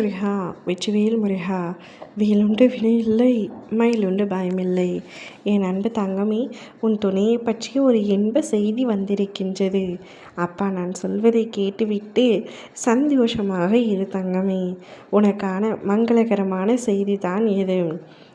முருகா வெற்றிவேல் முருகா வேலுண்டு மயில் மயிலுண்டு பயமில்லை. என் அன்பு தங்கமே உன் துணையை பற்றி ஒரு இன்ப செய்தி வந்திருக்கின்றது. அப்பா நான் சொல்வதை கேட்டுவிட்டு சந்தோஷமாக இரு தங்கமே. உனக்கான மங்களகரமான செய்தி தான் இது.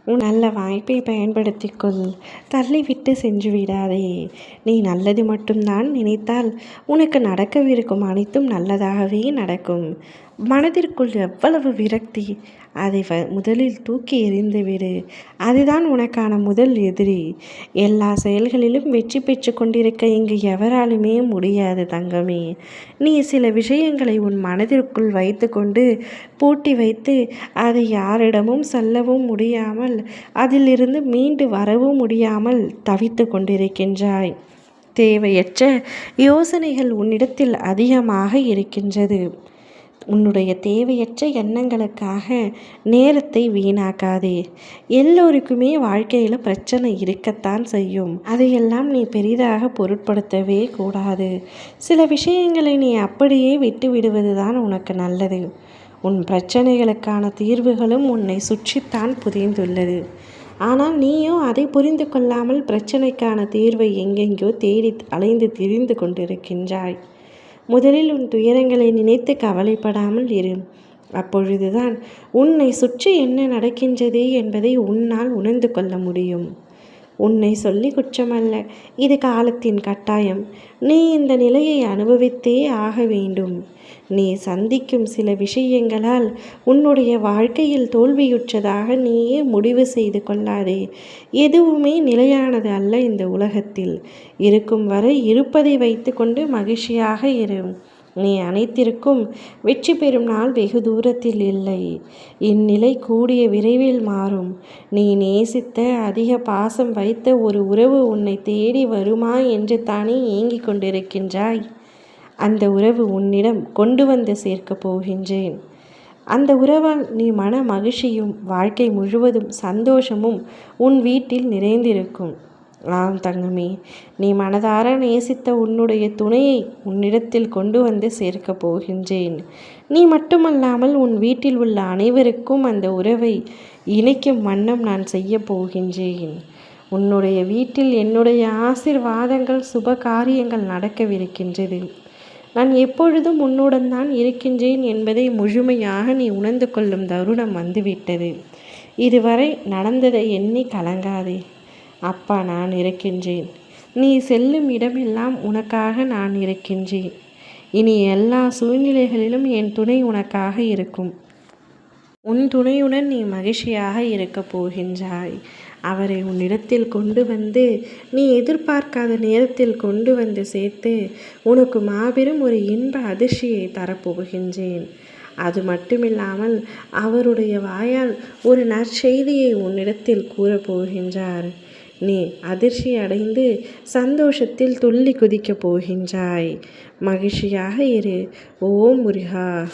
உன் நல்ல வாய்ப்பை பயன்படுத்திக்கொள். தள்ளிவிட்டு சென்று விடாதே. நீ நல்லது மட்டும்தான் நினைத்தால் உனக்கு நடக்கவிருக்கும் அனைத்தும் நல்லதாகவே நடக்கும். மனதிற்குள் எவ்வளவு விரக்தி அதை வ முதலில் தூக்கி எறிந்துவிடு அதுதான் உனக்கான முதல் எதிரி. எல்லா செயல்களிலும் வெற்றி பெற்று கொண்டிருக்க இங்கு எவராலுமே முடியாது தங்கமே. நீ சில விஷயங்களை உன் மனதிற்குள் வைத்துக்கொண்டு பூட்டி வைத்து அதை யாரிடமும் சொல்லவும் முடியாமல் அதிலிருந்து மீண்டு வரவும் முடியாமல் தவித்து கொண்டிருக்கின்றாய். தேவையற்ற யோசனைகள் உன்னிடத்தில் அதிகமாக இருக்கின்றது. உன்னுடைய தேவையற்ற எண்ணங்களுக்காக நேரத்தை வீணாக்காதே. எல்லோருக்குமே வாழ்க்கையில் பிரச்சனை இருக்கத்தான் செய்யும். அதையெல்லாம் நீ பெரிதாக பொருட்படுத்தவே கூடாது. சில விஷயங்களை நீ அப்படியே விட்டு விடுவது தான் உனக்கு நல்லது. உன் பிரச்சனைகளுக்கான தீர்வுகளும் உன்னை சுற்றித்தான் புரிந்துள்ளது. ஆனால் நீயும் அதை புரிந்து கொள்ளாமல் பிரச்சனைக்கான தீர்வை எங்கெங்கோ தேடி அலைந்து திரிந்து கொண்டிருக்கின்றாய். முதலில் உன் துயரங்களை நினைத்து கவலைப்படாமல் இரு. அப்பொழுதுதான் உன்னை சுற்றி என்ன நடக்கின்றது என்பதை உன்னால் உணர்ந்து கொள்ள முடியும். உன்னை சொல்லி குற்றமல்ல. இது காலத்தின் கட்டாயம். நீ இந்த நிலையை அனுபவித்தே ஆக வேண்டும். நீ சந்திக்கும் சில விஷயங்களால் உன்னுடைய வாழ்க்கையில் தோல்வியுற்றதாக நீயே முடிவு செய்து கொள்ளாதே. எதுவுமே நிலையானது அல்ல இந்த உலகத்தில். இருக்கும் வரை இருப்பதை வைத்துக்கொண்டு மகிழ்ச்சியாக இரு. நீ அனைத்திற்கும் வெற்றி பெறும் நாள் வெகு தூரத்தில் இல்லை. இந்நிலை கூடிய விரைவில் மாறும். நீ நேசித்த அதிக பாசம் வைத்த ஒரு உறவு உன்னை தேடி வருமா என்று தானே ஏங்கிக் கொண்டிருக்கின்றாய். அந்த உறவு உன்னிடம் கொண்டு வந்து சேர்க்கப் போகின்றேன். அந்த உறவால் நீ மன மகிழ்ச்சியும் வாழ்க்கை முழுவதும் சந்தோஷமும் உன் வீட்டில் நிறைந்திருக்கும். ஆம் தங்கமே நீ மனதார நேசித்த உன்னுடைய துணையை உன்னிடத்தில் கொண்டு வந்து சேர்க்கப் போகின்றேன். நீ மட்டுமல்லாமல் உன் வீட்டில் உள்ள அனைவருக்கும் அந்த உறவை இணைக்கும் வண்ணம் நான் செய்ய போகின்றேன். உன்னுடைய வீட்டில் என்னுடைய ஆசிர்வாதங்கள் சுப காரியங்கள் நடக்கவிருக்கின்றது. நான் எப்பொழுதும் உன்னுடன் தான் இருக்கின்றேன் என்பதை முழுமையாக நீ உணர்ந்து கொள்ளும் தருணம் வந்துவிட்டது. இதுவரை நடந்ததை எண்ணி கலங்காதே. அப்பா நான் இருக்கின்றேன். நீ செல்லும் இடமெல்லாம் உனக்காக நான் இருக்கின்றேன். இனி எல்லா சூழ்நிலைகளிலும் என் துணை உனக்காக இருக்கும். உன் துணையுடன் நீ மகிழ்ச்சியாக இருக்கப் போகின்றாய். அவரை உன்னிடத்தில் கொண்டு வந்து நீ எதிர்பார்க்காத நேரத்தில் கொண்டு வந்து சேர்த்து உனக்கு மாபெரும் ஒரு இன்ப அதிர்ச்சியை தரப்போகின்றேன். அது மட்டுமில்லாமல் அவருடைய வாயால் ஒரு நற்செய்தியை உன்னிடத்தில் கூறப்போகின்றார் நீ அதிர்ச்சி அடைந்து சந்தோஷத்தில் துள்ளி குதிக்கப் போகின்றாய். மகிழ்ச்சியாக இரு. ஓ முருகா.